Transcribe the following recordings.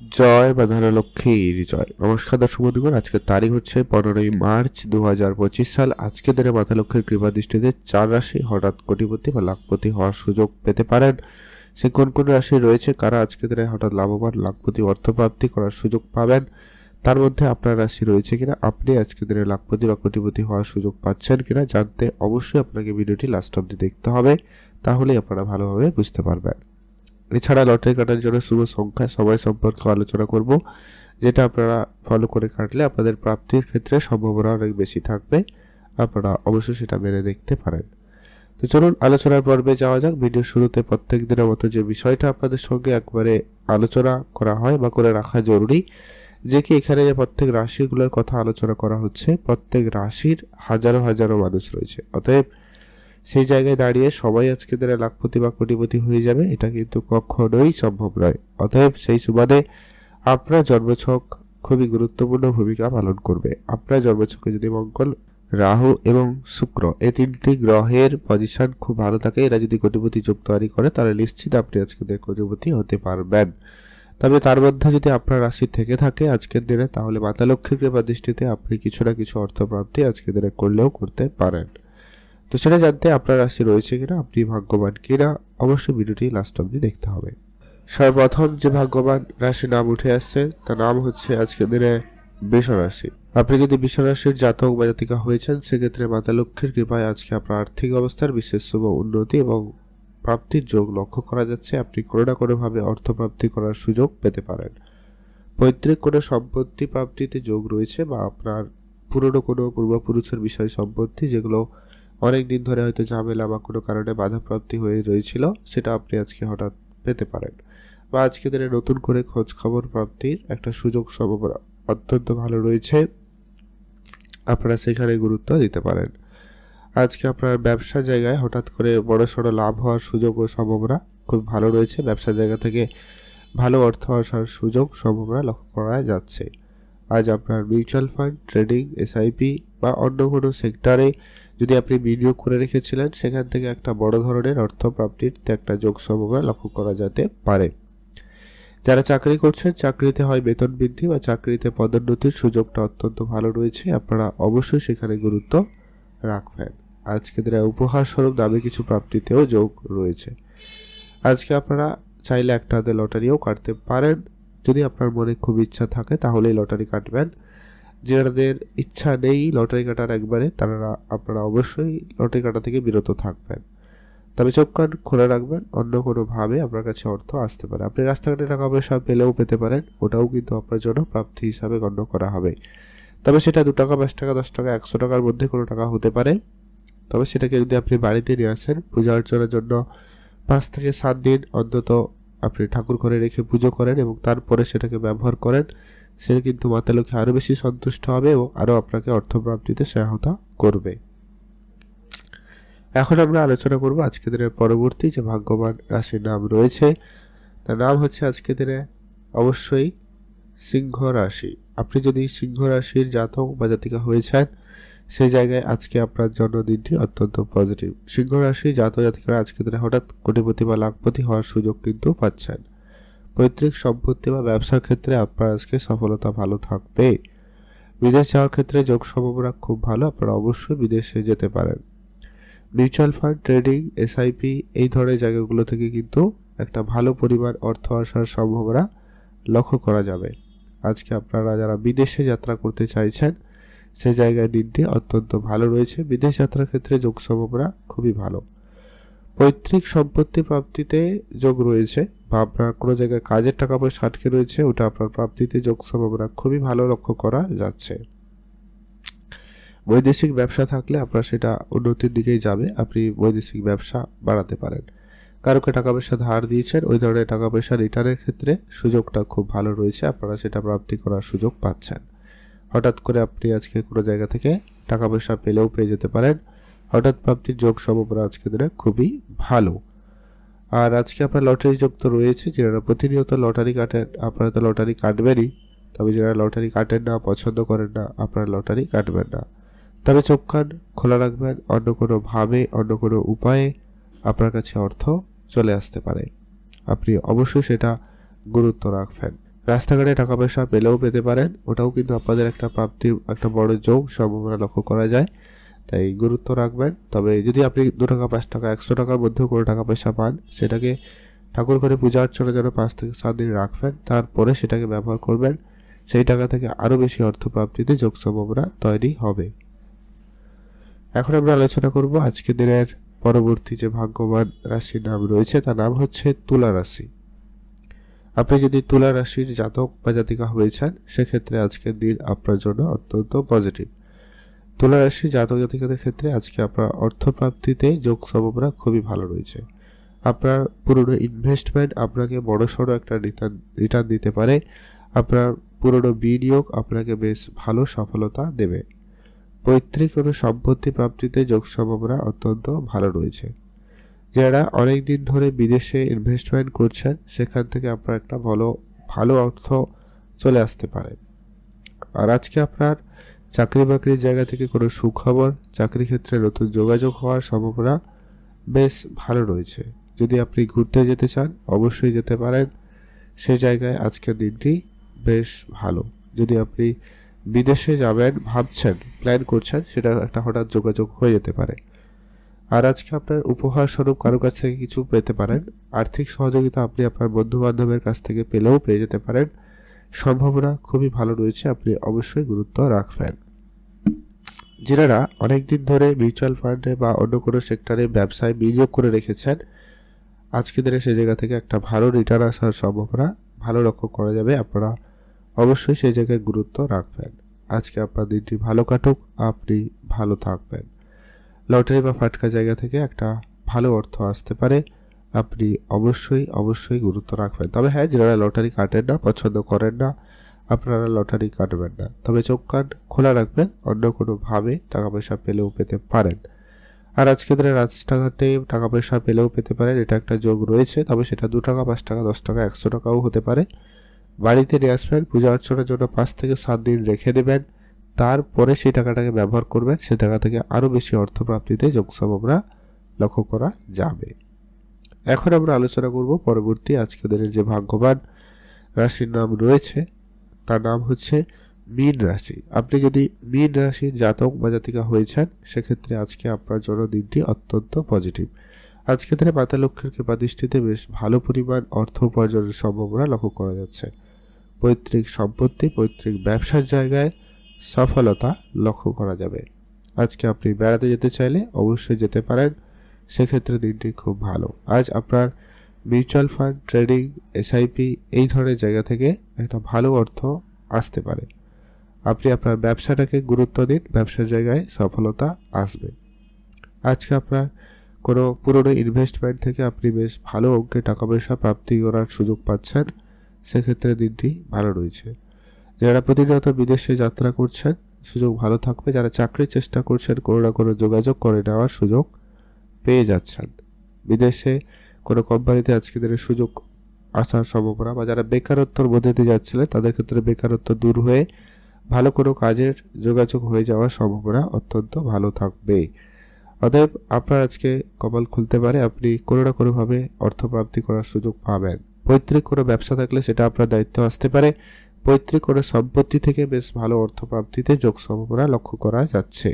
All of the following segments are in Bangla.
জয় বা ধনলক্ষ্মীর জয়। নমস্কার দর্শক বন্ধুগণ, আজকের তারিখ হচ্ছে পনেরোই মার্চ দু হাজার পঁচিশ সাল। আজকে দিনে মাথা লক্ষ্মীর কৃপা দৃষ্টিতে চার রাশি হঠাৎ কোটিপতি বা লাখপতি হওয়ার সুযোগ পেতে পারেন। সে কোন কোন রাশি রয়েছে, কারা আজকে দিনে হঠাৎ লাভবান, লাখপতি অর্থপ্রাপ্তি করার সুযোগ পাবেন, তার মধ্যে আপনার রাশি রয়েছে কিনা, আপনি আজকে দিনে লাখপতি বা কোটিপতি হওয়ার সুযোগ পাচ্ছেন কিনা জানতে অবশ্যই আপনাকে ভিডিওটি লাস্ট অবধি দেখতে হবে, তাহলেই আপনারা ভালোভাবে বুঝতে পারবেন। এছাড়া লটারি কাটার জন্য শুভ সংখ্যা সবাই সম্পর্কে আলোচনা করব, যেটা আপনারা ফলো করে কাটলে আপনাদের প্রাপ্তির ক্ষেত্রে সম্ভাবনা অনেক বেশি থাকবে। আপনারা অবশ্যই সেটা মেনে দেখতে পারেন। তো চলুন আলোচনার পর্বে যাওয়া যাক। ভিডিও শুরুতে প্রত্যেক দিনের মতো যে বিষয়টা আপনাদের সঙ্গে একবারে আলোচনা করা হয় বা করে রাখা জরুরি, যে কি এখানে যে প্রত্যেক রাশিগুলোর কথা আলোচনা করা হচ্ছে, প্রত্যেক রাশির হাজারো হাজারো মানুষ রয়েছে। অতএব সেই জায়গায় দাঁড়িয়ে সবাই আজকে দিনে লাখপতি বা কোটিপতি হয়ে যাবে, এটা কিন্তু কখনোই সম্ভব নয়। অতএব সেই সুবাদে আপনার জন্মছক খুবই গুরুত্বপূর্ণ ভূমিকা পালন করবে। আপনার জন্মছকে যদি মঙ্গল, রাহু এবং শুক্র এই তিনটি গ্রহের পজিশন খুব ভালো থাকে, এরা যদি কোটিপতি যোগ তৈরি করে, তাহলে নিশ্চিত আপনি আজকে দিনে কোটিপতি হতে পারবেন। তবে তার মধ্যে যদি আপনার রাশি থেকে থাকে আজকের দিনে, তাহলে মাতা লক্ষ্মীর কৃপা দৃষ্টিতে আপনি কিছু না কিছু অর্থপ্রাপ্তি আজকের দিনে করলেও করতে পারেন। তো সেটা জানতে আপনার রাশি রয়েছে কিনা, আপনি ভাগ্যবান কিনা, অবশ্যই ভিডিওটি লাস্ট অব্দি দেখতে হবে। সর্বপ্রথম যে ভাগ্যবান রাশির নাম উঠে আসছে, তার নাম হচ্ছে আজকের দিনে রাশি। আপনি যদি রাশির জাতক বা জাতিকা হয়েছেন, সেক্ষেত্রে মাতা লক্ষ্মীর কৃপায় আজকে আপনার আর্থিক অবস্থার বিশেষ শুভ উন্নতি এবং প্রাপ্তির যোগ লক্ষ্য করা যাচ্ছে। আপনি কোনো না কোনোভাবে অর্থপ্রাপ্তি করার সুযোগ পেতে পারেন। পৈতৃক কোনো সম্পত্তি প্রাপ্তিতে যোগ রয়েছে বা আপনার পুরনো কোনো পূর্বপুরুষের বিষয় সম্পত্তি যেগুলো অনেক দিন ধরে হয়তো ঝামেলা বা কোনো কারণে বাধাপ্রাপ্তি হয়ে রয়েছিল, সেটা আপনি আজকে হঠাৎ পেতে পারেন। বা আজকে দিনে নতুন করে খোঁজ খবর প্রাপ্তির একটা সুযোগ সম্ভাবনা অত্যন্ত ভালো রয়েছে। আপনারা সেখানে গুরুত্ব দিতে পারেন। আজকে আপনার ব্যবসা জায়গায় হঠাৎ করে বড় সড়ো লাভ হওয়ার সুযোগ ও সম্ভাবনা খুব ভালো রয়েছে। ব্যবসা জায়গা থেকে ভালো অর্থ আসার সুযোগ সম্ভাবনা লক্ষ্য করা যাচ্ছে। আজ আপনার মিউচুয়াল ফান্ড, ট্রেডিং এসআইপি বা অন্য কোনো সেক্টরে যদি আপনি বিনিয়োগ করে রেখেছিলেন, সেখান থেকে একটা বড় ধরনের অর্থ প্রাপ্তির একটা যোগ সম্ভাবনা লক্ষ্য করা যেতে পারে। যারা চাকরি করছেন, চাকরিতে হয় বেতন বৃদ্ধি বা চাকরিতে পদোন্নতির সুযোগটা অত্যন্ত ভালো রয়েছে, আপনারা অবশ্যই সেখানে গুরুত্ব রাখবেন। আজকে দিনে উপহার স্বরূপ দামে কিছু প্রাপ্তিতেও যোগ রয়েছে। আজকে আপনারা চাইলে একটা হাতে লটারিও কাটতে পারেন। যদি আপনার মনে খুব ইচ্ছা থাকে, তাহলেই লটারি কাটবেন। যাদের ইচ্ছা নেই লটারি কাটার একবারে, তারা আপনারা অবশ্যই লটারি কাটা থেকে বিরত থাকবেন। তবে চোখ কান খোলা রাখবেন, অন্য কোনোভাবে আপনার কাছে অর্থ আসতে পারে। আপনি রাস্তাঘাটে টাকা পয়সা পেলেও পেতে পারেন, ওটাও কিন্তু আপনার জন্য প্রাপ্তি হিসাবে গণ্য করা হবে। তবে সেটা দু টাকা, পাঁচ টাকা, দশ টাকা, একশো টাকার মধ্যে কোনো টাকা হতে পারে। তবে সেটাকে যদি আপনি বাড়িতে নিয়ে আসেন, পূজা অর্চনার জন্য পাঁচ থেকে সাত দিন অন্তত আপনি ঠাকুর ঘরে রেখে পুজো করেন এবং তারপরে সেটাকে ব্যবহার করেন সে কিন্তু মাতা লক্ষ্মী আরও বেশি সন্তুষ্ট হবে এবং আরও আপনাকে অর্থপ্রাপ্তিতে সহায়তা করবে। এখন আমরা আলোচনা করব আজকে দিনের পরবর্তী যে ভাগ্যবান রাশির নাম রয়েছে, তার নাম হচ্ছে আজকে দিনে অবশ্যই সিংহ রাশি। আপনি যদি সিংহ রাশির জাতক বা জাতিকা হয়েছেন সেই জায়গায় আজকে আপনার জন্মদিনটি অত্যন্ত পজিটিভ সিংহ রাশি জাতক জাতিকারা আজকে দিনে হঠাৎ কোটিপতি বা লাখপতি হওয়ার সুযোগ কিন্তু পাচ্ছেন। পৈতৃক সম্পত্তি বা ব্যবসার ক্ষেত্রে আপনার আজকে সফলতা ভালো থাকবে। বিদেশ যাওয়ার ক্ষেত্রে যোগ সম্ভাবনা খুব ভালো, আপনারা অবশ্যই বিদেশে যেতে পারেন। মিউচুয়াল ফান্ড, ট্রেডিং, এসআইপি এই ধরনের জায়গাগুলো থেকে কিন্তু একটা ভালো পরিমাণ অর্থ আসার সম্ভাবনা লক্ষ্য করা যাবে। আজকে আপনারা যারা বিদেশে যাত্রা করতে চাইছেন, সে জায়গায় দিনটি অত্যন্ত ভালো রয়েছে। বিদেশ যাত্রার ক্ষেত্রে যোগ সম্ভাবনা খুবই ভালো। পৈতৃক সম্পত্তি প্রাপ্তিতে যোগ রয়েছে। বা আপনার কোনো জায়গায় কাজের টাকা পয়সা আটকে রয়েছে, ওটা আপনার প্রাপ্তিতে যোগ সম্ভাবনা খুবই ভালো লক্ষ্য করা যাচ্ছে। বৈদেশিক ব্যবসা থাকলে আপনার সেটা উন্নতির দিকেই যাবে। আপনি বৈদেশিক ব্যবসা বাড়াতে পারেন। কারোকে টাকা পয়সা ধার দিয়েছেন, ওই ধরনের টাকা পয়সা রিটার্নের ক্ষেত্রে সুযোগটা খুব ভালো রয়েছে। আপনারা সেটা প্রাপ্তি করার সুযোগ পাচ্ছেন। হঠাৎ করে আপনি আজকে কোনো জায়গা থেকে টাকা পয়সা পেলেও পেয়ে যেতে পারেন। হঠাৎ প্রাপ্তির যোগ সম্ভাবনা আজকে দিনে খুবই ভালো। আর আজকে আপনার লটারি যোগ তো রয়েছে যারা প্রতিনিয়ত লটারি কাটেন, আপনারা তো লটারি কাটবেনই। তবে যারা লটারি কাটেন না, পছন্দ করেন না, আপনারা লটারি কাটবেন না। তবে চোখ কান খোলা রাখবেন, অন্য কোনো ভাবে, অন্য কোনো উপায়ে আপনার কাছে অর্থ চলে আসতে পারে। আপনি অবশ্যই সেটা গুরুত্ব রাখবেন। রাস্তাঘাটে টাকা পয়সা পেলেও পেতে পারেন, ওটাও কিন্তু আপনাদের একটা প্রাপ্তির, একটা বড় যোগ সম্ভাবনা লক্ষ্য করা যায়। তাই গুরুত্ব রাখবেন। তবে যদি আপনি দু টাকা, পাঁচ টাকা, একশো টাকার মধ্যেও কোনো টাকা পয়সা পান, সেটাকে ঠাকুর ঘরে পূজা অর্চনা যেন পাঁচ থেকে সাত দিন রাখবেন, তারপরে সেটাকে ব্যবহার করবেন। সেই টাকা থেকে আরও বেশি অর্থ প্রাপ্তিতে যোগ সম্ভাবনা তৈরি হবে। এখন আমরা আলোচনা করব আজকে দিনের পরবর্তী যে ভাগ্যবান রাশির নাম রয়েছে, তার নাম হচ্ছে তুলা রাশি। আপনি যদি তুলা রাশির জাতক বা জাতিকা হয়েছেন সেক্ষেত্রে আজকের দিন আপনার জন্য অত্যন্ত পজিটিভ তুলা রাশির জাতক জাতিকাদের ক্ষেত্রে আজকে আপনার অর্থপ্রাপ্তিতে যোগ সম্ভাবনা খুবই ভালো রয়েছে। আপনার পুরনো ইনভেস্টমেন্ট আপনাকে বড় সড়ো একটা রিটার্ন রিটার্ন দিতে পারে। আপনার পুরনো বিনিয়োগ আপনাকে বেশ ভালো সফলতা দেবে। পৈতৃক কোনো সম্পত্তি প্রাপ্তিতে যোগ সম্ভাবনা অত্যন্ত ভালো রয়েছে। যারা অনেক দিন ধরে বিদেশে ইনভেস্টমেন্ট করছেন, সেখান থেকে আপনার একটা ভালো ভালো অর্থ চলে আসতে পারে। আর আজকে আপনার চাকরি বাকরির জায়গা থেকে কোনো সুখবর, চাকরি ক্ষেত্রে নতুন যোগাযোগ হওয়ার সম্ভাবনা বেশ ভালো রয়েছে। যদি আপনি ঘুরতে যেতে চান, অবশ্যই যেতে পারেন। সে জায়গায় আজকের দিনটি বেশ ভালো। যদি আপনি বিদেশে যাবেন, ভাবছেন প্ল্যান করছেন, সেটা একটা হঠাৎ যোগাযোগ হয়ে যেতে পারে। আর আজকে আপনার উপহার স্বরূপ কারও কাছ থেকে কিছু পেতে পারেন। আর্থিক সহযোগিতা আপনি আপনার বন্ধু বান্ধবের কাছ থেকে পেলেও পেয়ে যেতে পারেন। সম্ভাবনা খুবই ভালো রয়েছে, আপনি অবশ্যই গুরুত্ব রাখবেন। যারা অনেকদিন ধরে মিউচুয়াল ফান্ডে বা অন্য কোনো সেক্টরে ব্যবসায় বিনিয়োগ করে রেখেছেন। আজকে দিনে সেই জায়গা থেকে একটা ভালো রিটার্ন আসার সম্ভাবনা ভালো লক্ষ্য করা যাবে, আপনারা অবশ্যই সেই জায়গায় গুরুত্ব রাখবেন। আজকে আপনার দিনটি ভালো কাটুক, আপনি ভালো থাকবেন। লটারি বা ফাটকা জায়গা থেকে একটা ভালো অর্থ আসতে পারে। আপনি অবশ্যই অবশ্যই গুরুত্ব রাখবেন। তবে হ্যাঁ যারা লটারি কাটেন না, পছন্দ করেন না, আপনারা লটারি কাটবেন না। তবে চোখ কান খোলা রাখবেন, অন্য কোনোভাবে টাকা পয়সা পেলেও পেতে পারেন। আর আজকে দিনে রাস্তাঘাটে টাকা পয়সা পেলেও পেতে পারেন, এটা একটা যোগ রয়েছে। তবে সেটা দু টাকা, পাঁচ টাকা, দশ টাকা, একশো টাকাও হতে পারে। বাড়িতে নিয়ে আসবেন, পূজা অর্চনার জন্য পাঁচ থেকে সাত দিন রেখে দেবেন। তারপরে সেই টাকাটাকে ব্যবহার করবেন, সে টাকা থেকে আরও বেশি অর্থ প্রাপ্তিতে যোগ সম্ভাবনা লক্ষ্য করা যাবে। এখন আমরা আলোচনা করব পরবর্তী আজকে দিনের যে ভাগ্যবান রাশির নাম রয়েছে, তার নাম হচ্ছে মীন রাশি। আপনি যদি মীন রাশির জাতক বা জাতিকা হয়েছেন সেক্ষেত্রে আজকে আপনার জন্য দিনটি অত্যন্ত পজিটিভ। আজকে দিনে মাতা দৃষ্টিতে বেশ ভালো পরিমাণ অর্থ উপার্জনের সম্ভাবনা লক্ষ্য করা যাচ্ছে। পৈতৃক সম্পত্তি, পৈতৃক ব্যবসার জায়গায় সফলতা লক্ষ্য করা যাবে। আজকে আপনি বেড়াতে যেতে চাইলে অবশ্যই যেতে পারেন। সেক্ষেত্রে দিনটি খুব ভালো। আজ আপনার মিউচুয়াল ফান্ড, ট্রেডিং, এসআইপি এই ধরনের জায়গা থেকে একটা ভালো অর্থ আসতে পারে। আপনি আপনার ব্যবসাটাকে গুরুত্ব দিন, ব্যবসার জায়গায় সফলতা আসবে। আজকে আপনার কোনো পুরনো ইনভেস্টমেন্ট থেকে আপনি বেশ ভালো অঙ্কে টাকা পয়সা প্রাপ্তি করার সুযোগ পাচ্ছেন, সেক্ষেত্রে দিনটি ভালো রয়েছে। যারা প্রতিনিয়ত বিদেশে যাত্রা করছেন, সুযোগ ভালো থাকবে। যারা চাকরির চেষ্টা করছেন, কোনো না কোনো যোগাযোগ করে নেওয়ার সুযোগ পেয়ে যাচ্ছেন। বিদেশে কোনো কোম্পানিতে আজকে দিনের সুযোগ আসার সম্ভাবনা বা যারা বেকারত্বর মধ্যে দিয়ে যাচ্ছিলেন তাদের ক্ষেত্রে বেকারত্ব দূর হয়ে ভালো কোনো কাজের যোগাযোগ হয়ে যাওয়ার সম্ভাবনা অত্যন্ত ভালো থাকবে। অতএব আপনার আজকে কপাল খুলতে পারে, আপনি কোনো না কোনোভাবে অর্থপ্রাপ্তি করার সুযোগ পাবেন। পৈতৃক কোনো ব্যবসা থাকলে সেটা আপনার দায়িত্ব আসতে পারে। পৈতৃক কোনো সম্পত্তি থেকে বেশ ভালো অর্থপ্রাপ্তিতে যোগ সম্ভাবনা লক্ষ্য করা যাচ্ছে।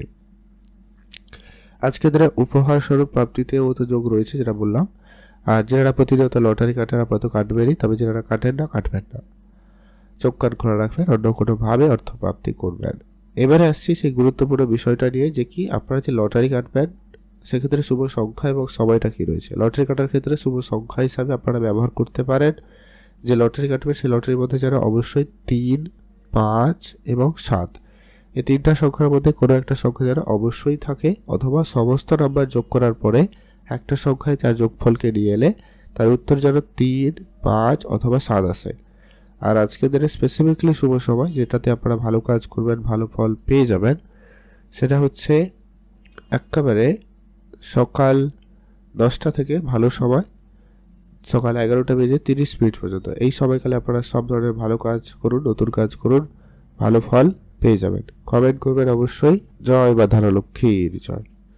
আজকে দিনে উপহার স্বরূপ প্রাপ্তিতেও তো যোগ রয়েছে যেটা বললাম, আর যারা প্রতিনিয়ত লটারি কাটেন, আপাতত কাটবেনই, তবে যারা কাটেন না, কাটবেন না। চোখ কান খোলা রাখবেন অন্য কোনোভাবে অর্থপ্রাপ্তি করবেন। এবারে আসছি সেই গুরুত্বপূর্ণ বিষয়টা নিয়ে যে কি, আপনারা যে লটারি কাটবেন, সেক্ষেত্রে শুভ সংখ্যা এবং সময়টা কি রয়েছে? লটারি কাটার ক্ষেত্রে শুভ সংখ্যা হিসাবে আপনারা ব্যবহার করতে পারেন। যে লটারি কাটবে সেই লটারির মধ্যে যেন অবশ্যই তিন, পাঁচ এবং সাত এই তিনটা সংখ্যার মধ্যে কোনো একটা সংখ্যা যেন অবশ্যই থাকে অথবা সমস্ত নাম্বার যোগ করার পরে একটা সংখ্যায় তার যোগফলকে নিয়ে এলে তার উত্তর যেন তিন, পাঁচ অথবা সাত আসে। আর আজকের দিনে স্পেসিফিকলি শুভ সময় যেটাতে আপনারা ভালো কাজ করবেন, ভালো ফল পেয়ে যাবেন, সেটা হচ্ছে একেবারে সকাল দশটা থেকে ভালো সময়, সকাল এগারোটা বেজে তিরিশ মিনিট পর্যন্ত। এই সময়কালে আপনারা সব ধরনের ভালো কাজ করুন, নতুন কাজ করুন, ভালো ফল পেয়ে যাবেন। কমেন্ট করবেন অবশ্যই। জয় বা ধারালক্ষ্মীর জয়।